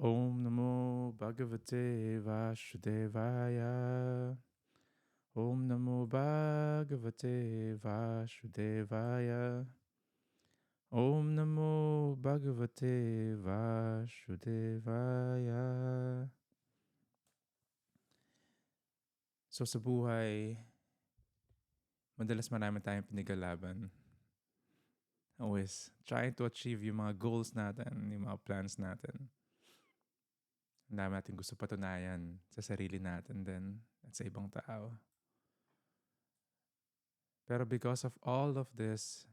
Om Namo Bhagavate Vasudevaya. Om Namo Bhagavate Vasudevaya. Om Namo Bhagavate Vasudevaya. So sa buhay, madalas marami tayong pinagalaban. Always trying to achieve yung mga goals natin, yung mga plans natin. Ang dami natin gusto patunayan sa sarili natin din at sa ibang tao. Pero because of all of this,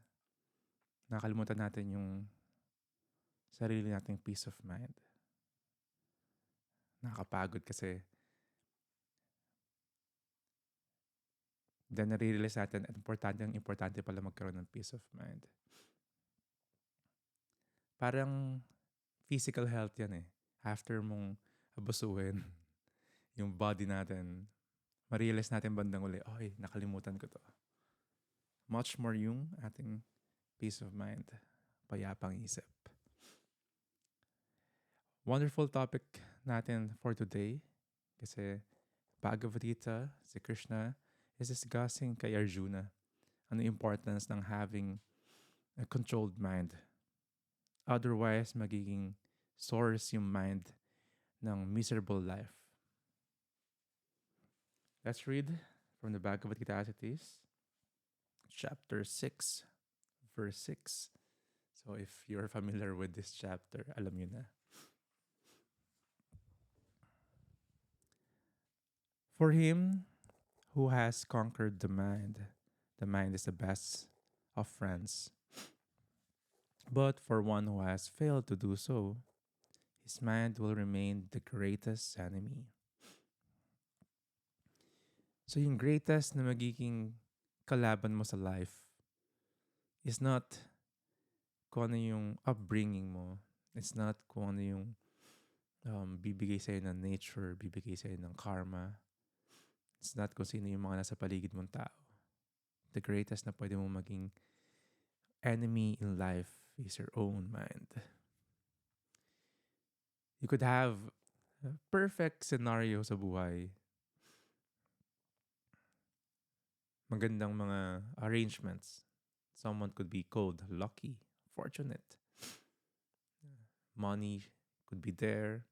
nakalimutan natin yung sarili nating peace of mind. Nakakapagod kasi then nare-realize natin at importante ang importante pala magkaroon ng peace of mind. Parang physical health yan eh. After mong abusuhin yung body natin, ma-realize natin bandang uli, oy, nakalimutan ko to. Much more yung ating peace of mind, payapang isip. Wonderful topic natin for today kasi Bhagavad Gita, si Krishna, is discussing kay Arjuna ano importance ng having a controlled mind. Otherwise, magiging source yung mind ng miserable life. Let's read from the Bhagavad Gita as it is, chapter 6, verse 6. So if you're familiar with this chapter, alam nyo na. For him who has conquered the mind, the mind is the best of friends. But for one who has failed to do so, his mind will remain the greatest enemy. So yung greatest na magiging kalaban mo sa life is not kung ano yung upbringing mo. It's not kung ano yung um, bibigay sa'yo ng nature, bibigay sa'yo ng karma. It's not kung sino yung mga nasa paligid mong tao. The greatest na pwede mong maging enemy in life is your own mind. You could have a perfect scenario sa buhay. Magandang mga arrangements. Someone could be cold, lucky, fortunate. Money could be there.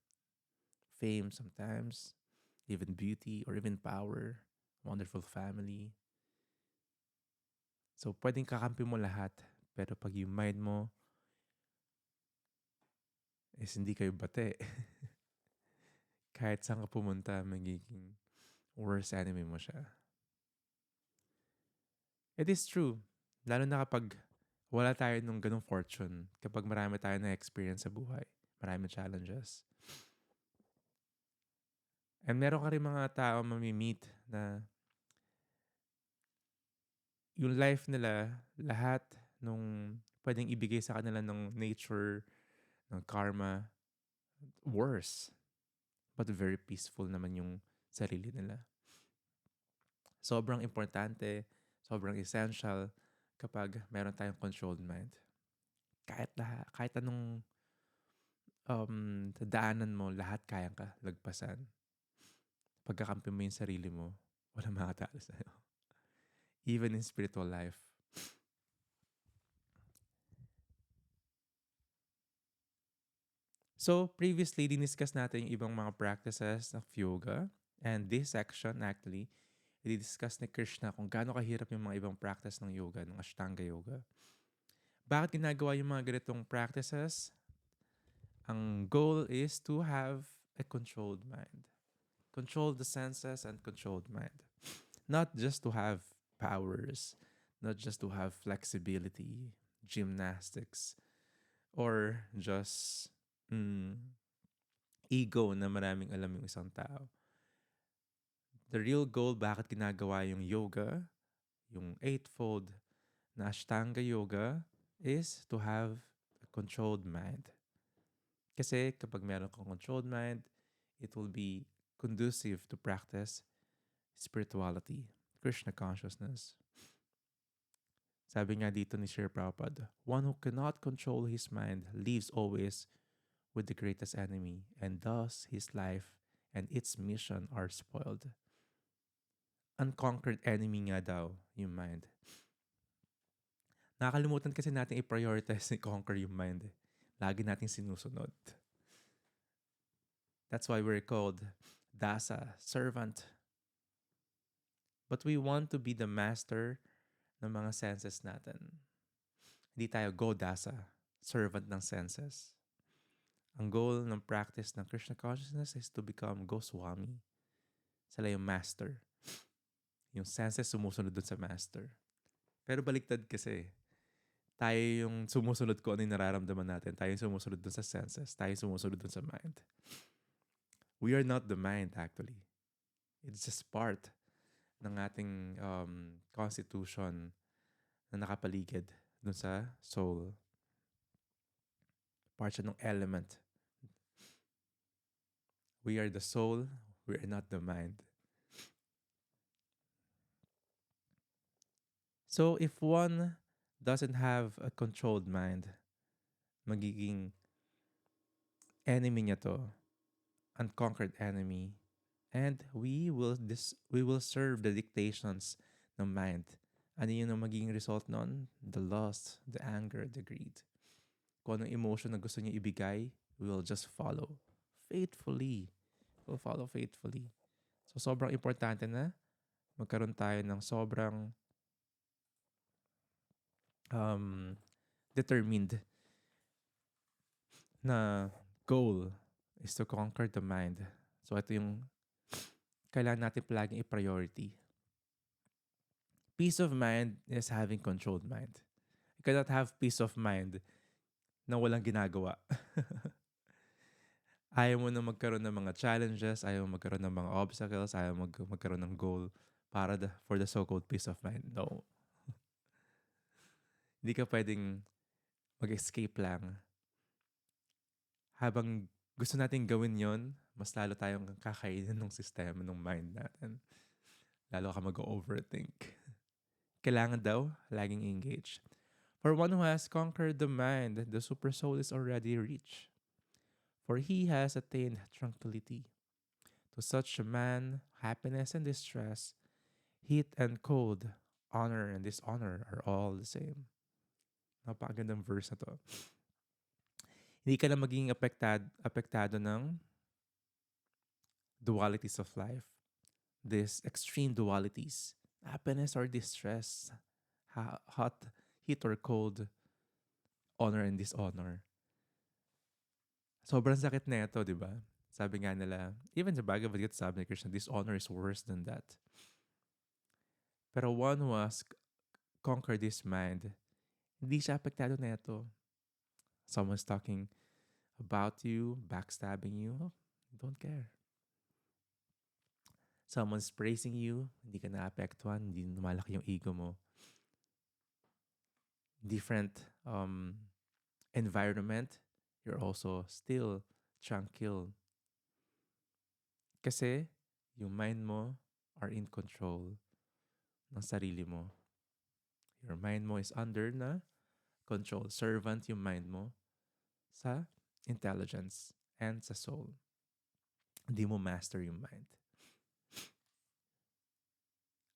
Fame sometimes. Even beauty or even power. Wonderful family. So, pwedeng kakampi mo lahat. Pero pag yung mind mo is hindi kayo bate. Kahit saan ka pumunta, magiging worst enemy mo siya. It is true. Lalo na kapag wala tayo nung ganong fortune, kapag marami tayo na experience sa buhay, marami challenges. And meron ka rin mga tao mamimit na yung life nila, lahat nung pwedeng ibigay sa kanila ng nature, ng karma, worse. But very peaceful naman yung sarili nila. Sobrang importante, sobrang essential kapag meron tayong controlled mind. Kahit lahat, kahit anong um, daanan mo, lahat kayang ka lagpasan. Pagkakampi mo yung sarili mo, walang makatalo sa'yo. Even in spiritual life. So, previously, diniscuss natin yung ibang mga practices ng yoga. And this section, actually, i-discuss ni Krishna kung gaano kahirap yung mga ibang practice ng yoga, ng Ashtanga Yoga. Bakit ginagawa yung mga ganitong practices? Ang goal is to have a controlled mind. Control the senses and controlled mind. Not just to have powers, not just to have flexibility, gymnastics, or just mm, ego na maraming alam yung isang tao. The real goal bakit ginagawa yung yoga, yung eightfold na Ashtanga Yoga is to have a controlled mind. Kasi kapag meron kang controlled mind, it will be conducive to practice spirituality, Krishna consciousness. Sabi nga dito ni Sri Prabhupada, one who cannot control his mind lives always with the greatest enemy, and thus his life and its mission are spoiled. Unconquered enemy nga daw yung mind. Nakakalimutan kasi natin i-prioritize ni conquer yung mind. Lagi nating sinusunod. That's why we're called Dasa, servant. But we want to be the master ng mga senses natin. Hindi tayo go Dasa, servant ng senses. Ang goal ng practice ng Krishna consciousness is to become Goswami. Sila yung master. Yung senses sumusunod dun sa master. Pero baliktad kasi. Tayo yung sumusunod ko ano yung nararamdaman natin. Tayo yung sumusunod dun sa senses. Tayo yung sumusunod dun sa mind. We are not the mind actually. It's just part ng ating um, constitution na nakapaligid dun sa soul. Part siya ng element. We are the soul. We are not the mind. So if one doesn't have a controlled mind, magiging enemy niya to, unconquered enemy, and we will dis- we will serve the dictations ng mind. Ano yun ang magiging result nun? The lust, the anger, the greed. Kung anong emotion na gusto niya ibigay, we will just follow. Faithfully. We'll follow faithfully. So, sobrang importante na magkaroon tayo ng sobrang um, determined na goal is to conquer the mind. So, ito yung kailangan natin palaging i-priority. Peace of mind is having controlled mind. You cannot have peace of mind na walang ginagawa. ayaw mo na magkaroon ng mga challenges, ayaw mo magkaroon ng mga obstacles, ayaw mag magkaroon ng goal para the, for the so-called peace of mind. No. Hindi ka pwedeng mag-escape lang. Habang gusto natin gawin yon, mas lalo tayong kakainin ng sistema ng mind natin. Lalo ka mag-overthink. Kailangan daw laging engaged. For one who has conquered the mind, the super soul is already rich. For he has attained tranquility. To such a man, happiness and distress, heat and cold, honor and dishonor are all the same. Napakagandang verse na to. Hindi ka na apektad, apektado ng dualities of life. These extreme dualities. Happiness or distress. Hot, heat or cold. Honor and dishonor. Sobrang sakit na ito, di ba? Sabi nga nila, even sa Bhagavad Gita sabi ni Krishna, dishonor is worse than that. Pero one who has conquered this mind, hindi siya apektado na ito. Someone's talking about you, backstabbing you, don't care. Someone's praising you, hindi ka naapektuhan, hindi lumalaki yung ego mo. Different um, environment, you're also still tranquil. Kasi yung mind mo are in control ng sarili mo. Your mind mo is under na control. Servant yung mind mo sa intelligence and sa soul. Hindi mo master yung mind.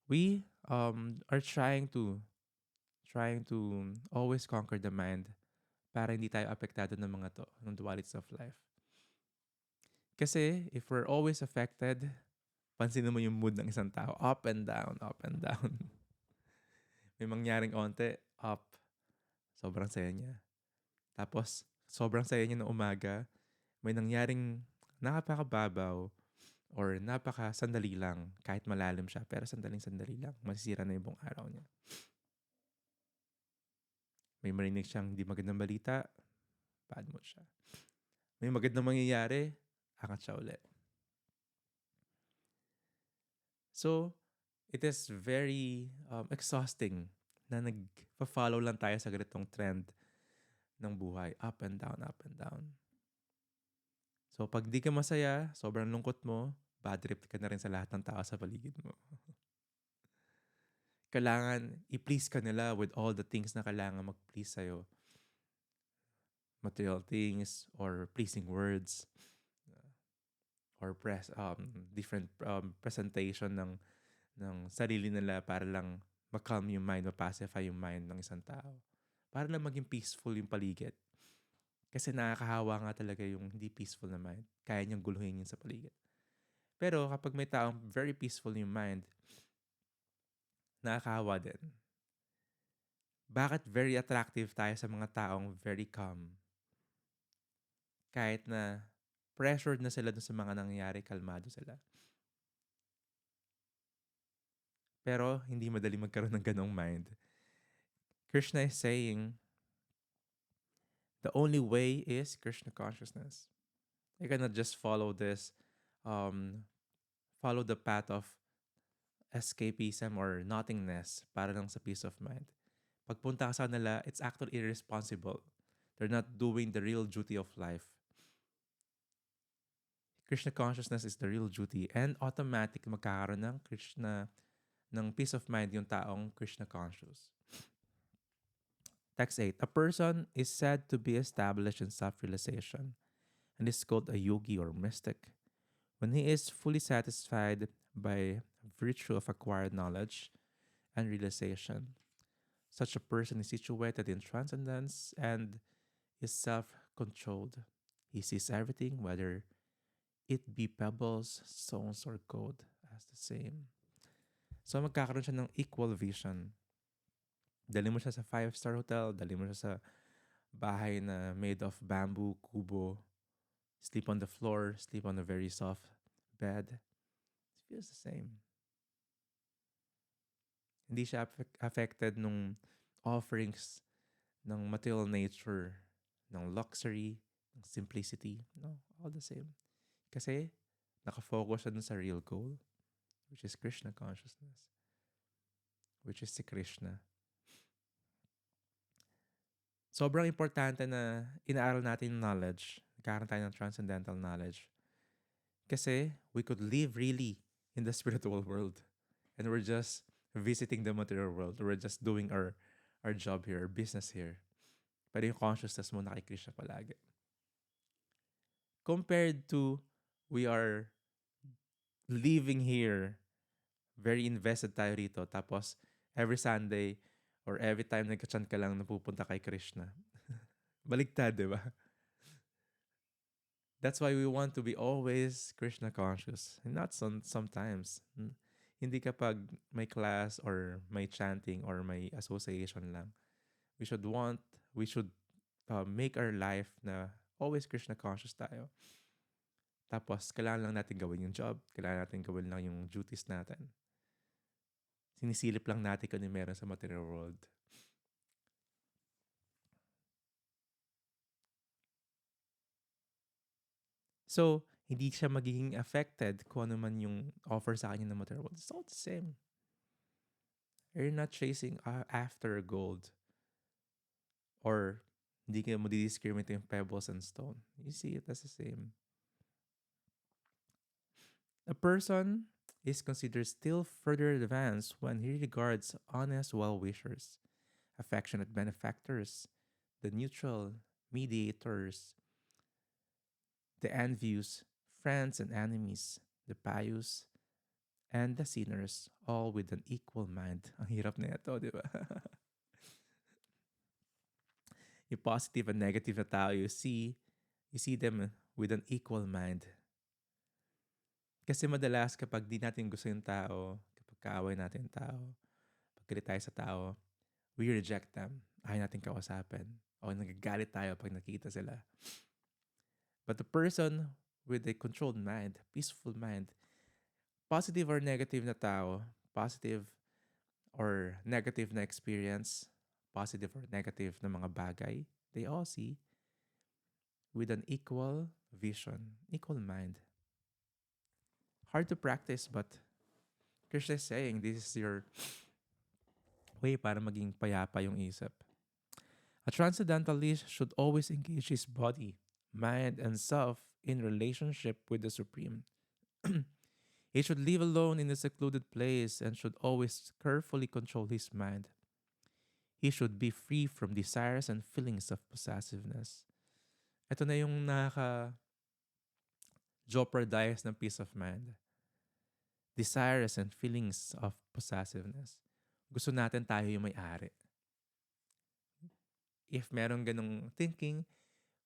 We um, are trying to trying to always conquer the mind para hindi tayo apektado ng mga to, ng dualities of life. Kasi if we're always affected, pansinin mo yung mood ng isang tao. Up and down, up and down. May mangyaring onte, up. Sobrang saya niya. Tapos, sobrang saya niya ng umaga. May nangyaring napakababaw or napaka sandali lang. Kahit malalim siya, pero sandaling sandali lang. Masisira na yung buong araw niya. May marinig siyang di magandang balita, bad mood siya. May magandang mangyayari, angat siya ulit. So, it is very um, exhausting na nag-follow lang tayo sa ganitong trend ng buhay. Up and down, up and down. So, pag di ka masaya, sobrang lungkot mo, bad trip ka na rin sa lahat ng tao sa paligid mo. kailangan i-please ka nila with all the things na kailangan mag-please sa'yo. material things or pleasing words or press um different um, presentation ng ng sarili nila para lang ma-calm yung mind, ma-pacify yung mind ng isang tao. Para lang maging peaceful yung paligid. Kasi nakakahawa nga talaga yung hindi peaceful na mind. Kaya niyang guluhin yun sa paligid. Pero kapag may taong very peaceful yung mind, nakakahawa din. Bakit very attractive tayo sa mga taong very calm? Kahit na pressured na sila dun sa mga nangyayari, kalmado sila. Pero hindi madali magkaroon ng ganong mind. Krishna is saying, the only way is Krishna consciousness. You cannot just follow this, um, follow the path of escapism or nothingness para lang sa peace of mind. Pagpunta ka sa nila, it's actually irresponsible. They're not doing the real duty of life. Krishna consciousness is the real duty and automatic magkakaroon ng Krishna ng peace of mind yung taong Krishna conscious. Text 8. A person is said to be established in self-realization and is called a yogi or mystic when he is fully satisfied by virtue of acquired knowledge and realization. Such a person is situated in transcendence and is self-controlled. He sees everything, whether it be pebbles, stones, or gold as the same. So magkakaroon siya ng equal vision. Dali mo siya sa five-star hotel, dali mo siya sa bahay na made of bamboo, kubo, sleep on the floor, sleep on a very soft bed. It feels the same. Hindi siya affected nung offerings ng material nature, ng luxury, ng simplicity. No, all the same. Kasi nakafocus siya dun sa real goal, which is Krishna consciousness, which is si Krishna. Sobrang importante na inaaral natin knowledge. Nagkaroon tayo ng transcendental knowledge. Kasi we could live really in the spiritual world. And we're just visiting the material world. We're just doing our our job here, our business here. Pero yung consciousness mo kay Krishna palagi. Compared to we are living here, very invested tayo rito. Tapos, every Sunday or every time nagka-chant ka lang napupunta kay Krishna. Baligtad, di ba? That's why we want to be always Krishna conscious. And not some, sometimes. Hindi kapag may class or may chanting or may association lang. We should want, we should uh, make our life na always Krishna conscious tayo. Tapos, kailangan lang natin gawin yung job. Kailangan natin gawin lang yung duties natin. Sinisilip lang natin kung ano meron sa material world. So, hindi siya magiging affected kung ano man yung offer sa kanya ng material world. It's all the same. You're not chasing after gold. Or, hindi ka mo discriminate yung pebbles and stone. You see it as the same. A person is considered still further advanced when he regards honest well wishers, affectionate benefactors, the neutral mediators, the envious, friends and enemies, the pious, and the sinners, all with an equal mind. Ang hirap na ito, di ba? yung positive and negative na tao, you see, you see them with an equal mind. Kasi madalas kapag di natin gusto yung tao, kapag kaaway natin yung tao, pag galit tayo sa tao, we reject them. Ayaw natin kausapin. O nagagalit tayo pag nakita sila. But the person with a controlled mind, peaceful mind, positive or negative na tao, positive or negative na experience, positive or negative na mga bagay, they all see with an equal vision, equal mind. hard to practice, but Krishna is saying this is your way para maging payapa yung isip. A transcendentalist should always engage his body, mind, and self in relationship with the Supreme. he should live alone in a secluded place and should always carefully control his mind. He should be free from desires and feelings of possessiveness. Ito na yung nakaka jeopardize ng peace of mind. Desires and feelings of possessiveness. Gusto natin tayo yung may-ari. If meron ganong thinking,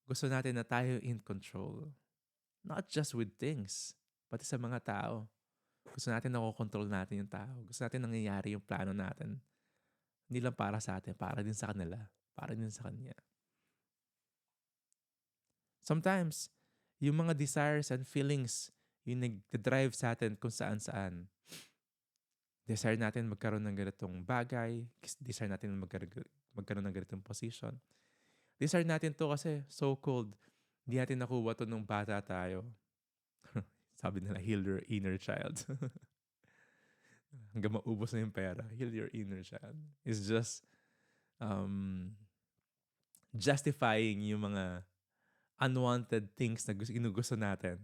gusto natin na tayo in control. Not just with things, pati sa mga tao. Gusto natin na control natin yung tao. Gusto natin nangyayari yung plano natin. Hindi lang para sa atin, para din sa kanila. Para din sa kanya. Sometimes, yung mga desires and feelings yung nag-drive sa atin kung saan-saan. Desire natin magkaroon ng ganitong bagay. Desire natin magkaroon, magkaroon ng ganitong position. Desire natin to kasi so-called, hindi natin nakuha to nung bata tayo. Sabi nila, heal your inner child. Hanggang maubos na yung pera. Heal your inner child. It's just um, justifying yung mga unwanted things na gusto natin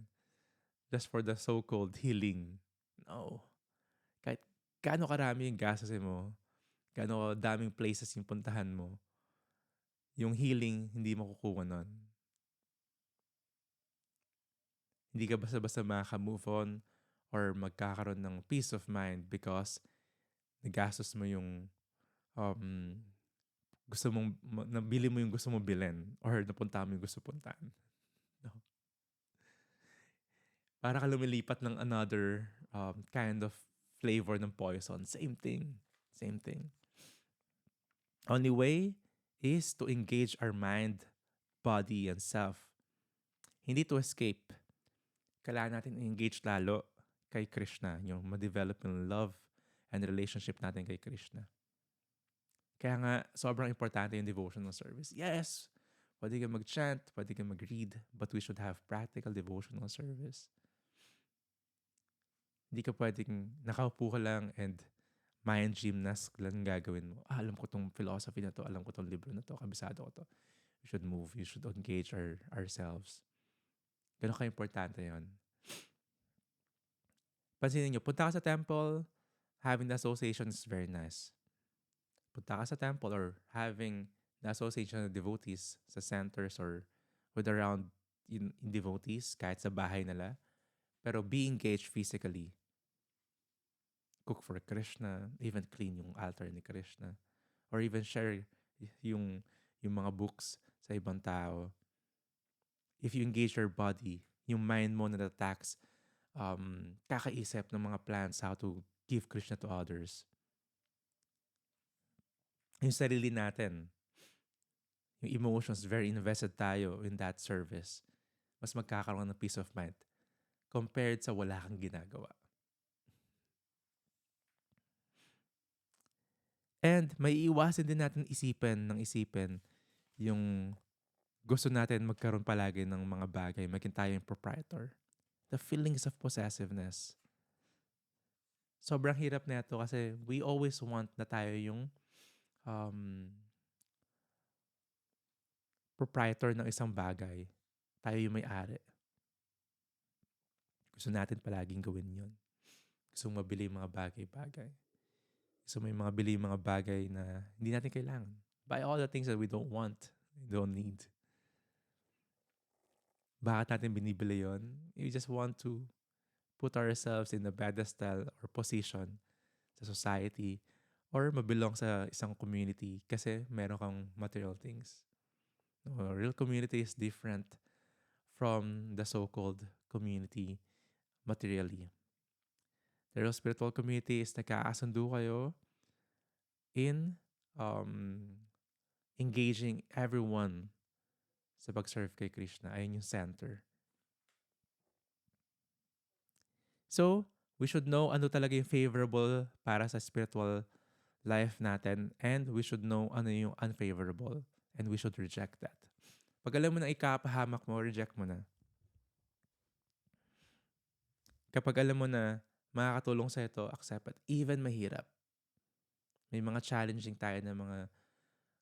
just for the so-called healing. No. Kahit gaano karami yung gasasin mo, gaano daming places yung puntahan mo, yung healing, hindi mo kukuha nun. Hindi ka basta-basta makaka-move on or magkakaroon ng peace of mind because nagastos mo yung um, gusto mong, nabili mo yung gusto mong bilhin or napunta mo yung gusto puntahan. No? Para ka lumilipat ng another um, kind of flavor ng poison. Same thing. Same thing. Only way is to engage our mind, body, and self. Hindi to escape. Kailangan natin engage lalo kay Krishna, yung ma-develop yung love and relationship natin kay Krishna. Kaya nga, sobrang importante yung devotional service. Yes, pwede ka mag-chant, pwede ka mag-read, but we should have practical devotional service. Hindi ka pwedeng nakaupo ka lang and mind gymnast lang gagawin mo. Ah, alam ko tong philosophy na to, alam ko tong libro na to, kabisado ko to. You should move, you should engage our, ourselves. Ganun ka-importante yon. Pansinin nyo, punta ka sa temple, having the association is very nice. Punta ka sa temple or having the association of devotees sa centers or with around in, in devotees, kahit sa bahay nila. Pero be engaged physically cook for Krishna, even clean yung altar ni Krishna, or even share yung, yung mga books sa ibang tao. If you engage your body, yung mind mo na attacks, um, kakaisip ng mga plans how to give Krishna to others. Yung sarili natin, yung emotions, very invested tayo in that service. Mas magkakaroon ng peace of mind compared sa wala kang ginagawa. And may iwasan din natin isipin ng isipin yung gusto natin magkaroon palagi ng mga bagay, maging tayo proprietor. The feelings of possessiveness. Sobrang hirap na ito kasi we always want na tayo yung um, proprietor ng isang bagay. Tayo yung may-ari. Gusto natin palaging gawin yon Gusto mabili mga bagay-bagay. So may mga bili mga bagay na hindi natin kailangan. Buy all the things that we don't want, we don't need. Bakit natin binibili yon? We just want to put ourselves in the pedestal or position sa society or mabilong sa isang community kasi meron kang material things. No, real community is different from the so-called community materially. The real spiritual community is nagkakasundo kayo in um, engaging everyone sa pag-serve kay Krishna. Ayun yung center. So, we should know ano talaga yung favorable para sa spiritual life natin and we should know ano yung unfavorable and we should reject that. Pag alam mo na ikapahamak mo, reject mo na. Kapag alam mo na makakatulong sa ito, accept it. Even mahirap. May mga challenging tayo na mga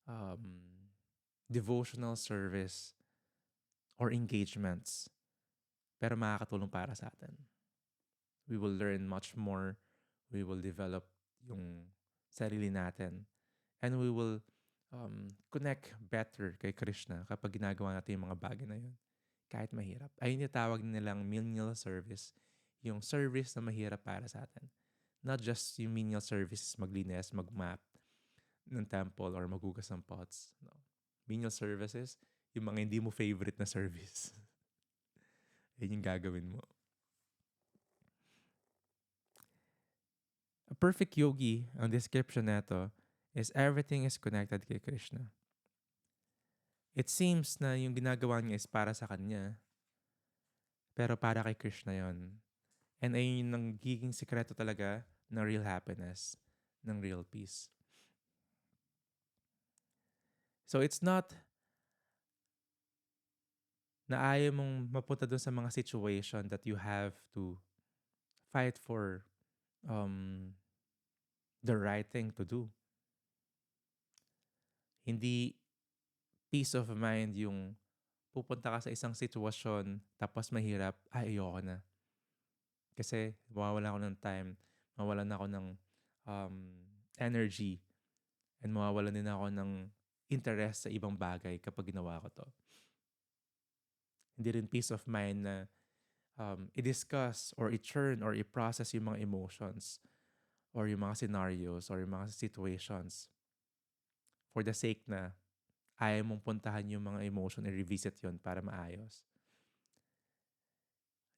um, devotional service or engagements. Pero makakatulong para sa atin. We will learn much more. We will develop yung sarili natin. And we will um, connect better kay Krishna kapag ginagawa natin yung mga bagay na yun. Kahit mahirap. Ayun yung tawag nilang menial service. Yung service na mahirap para sa atin. Not just yung menial service, maglinis, magmap ng temple or magugas ng pots. No. Menial services, yung mga hindi mo favorite na service. Ayun yung gagawin mo. A perfect yogi, ang description nito, is everything is connected kay Krishna. It seems na yung ginagawa niya is para sa kanya, pero para kay Krishna yon. And ayun yung nagiging sikreto talaga ng real happiness, ng real peace. So it's not na ayaw mong mapunta doon sa mga situation that you have to fight for um, the right thing to do. Hindi peace of mind yung pupunta ka sa isang sitwasyon tapos mahirap, ay ayoko na. Kasi mawawala ako ng time, mawalan ako ng um, energy, and mawawalan din ako ng interest sa ibang bagay kapag ginawa ko to. Hindi rin peace of mind na um, i-discuss or i-churn or i-process yung mga emotions or yung mga scenarios or yung mga situations for the sake na ayaw mong puntahan yung mga emotion and revisit yon para maayos.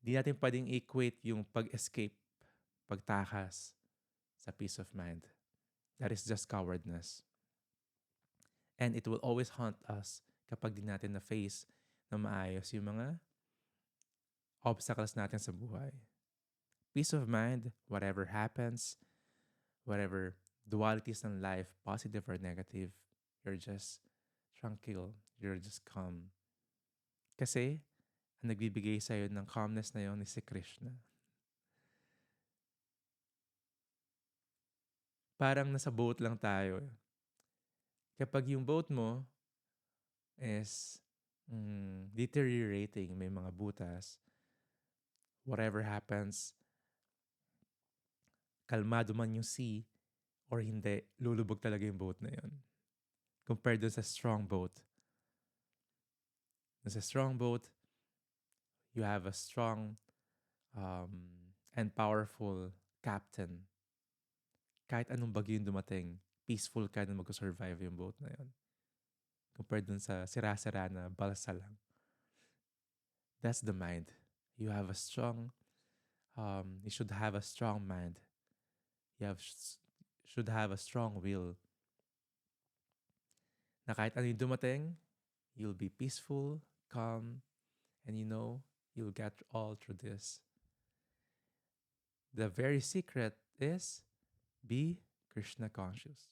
Hindi natin pwedeng equate yung pag-escape, pagtakas sa peace of mind. That is just cowardness. And it will always haunt us kapag di natin na-face na maayos yung mga obstacles natin sa buhay. Peace of mind, whatever happens, whatever dualities ng life, positive or negative, you're just tranquil, you're just calm. Kasi, ang nagbibigay sa'yo ng calmness na yon is si Krishna. Parang nasa boat lang tayo. Kapag yung boat mo is mm, deteriorating, may mga butas, whatever happens, kalmado man yung sea or hindi, lulubog talaga yung boat na yon compared dun sa strong boat. Sa strong boat, you have a strong um, and powerful captain. Kahit anong bagyo yung dumating, peaceful ka na mag-survive yung boat na yon. Compared dun sa sira-sira na balsa lang. That's the mind. You have a strong, um, you should have a strong mind. You have, should have a strong will na kahit ano yung dumating, you'll be peaceful, calm, and you know, you'll get all through this. The very secret is be Krishna conscious.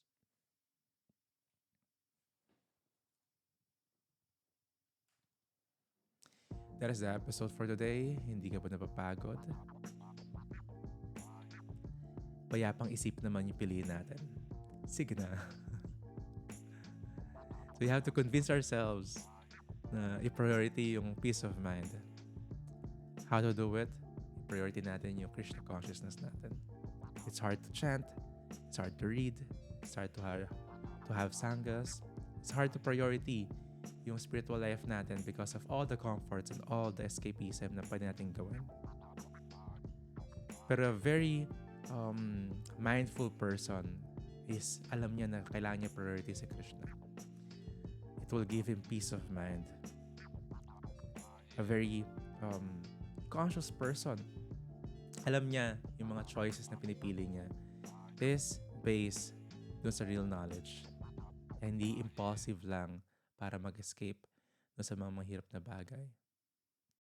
That is the episode for today. Hindi ka ba napapagod? Payapang isip naman yung piliin natin. Sige na. We have to convince ourselves na i-priority yung peace of mind. How to do it? I-priority natin yung Krishna consciousness natin. It's hard to chant. It's hard to read. It's hard to have, to have sanghas. It's hard to priority yung spiritual life natin because of all the comforts and all the escapism na pwede natin gawin. Pero a very um, mindful person is alam niya na kailangan niya priority si Krishna it will give him peace of mind. A very um, conscious person. Alam niya yung mga choices na pinipili niya is based dun sa real knowledge. Hindi impulsive lang para mag-escape dun sa mga mahirap na bagay.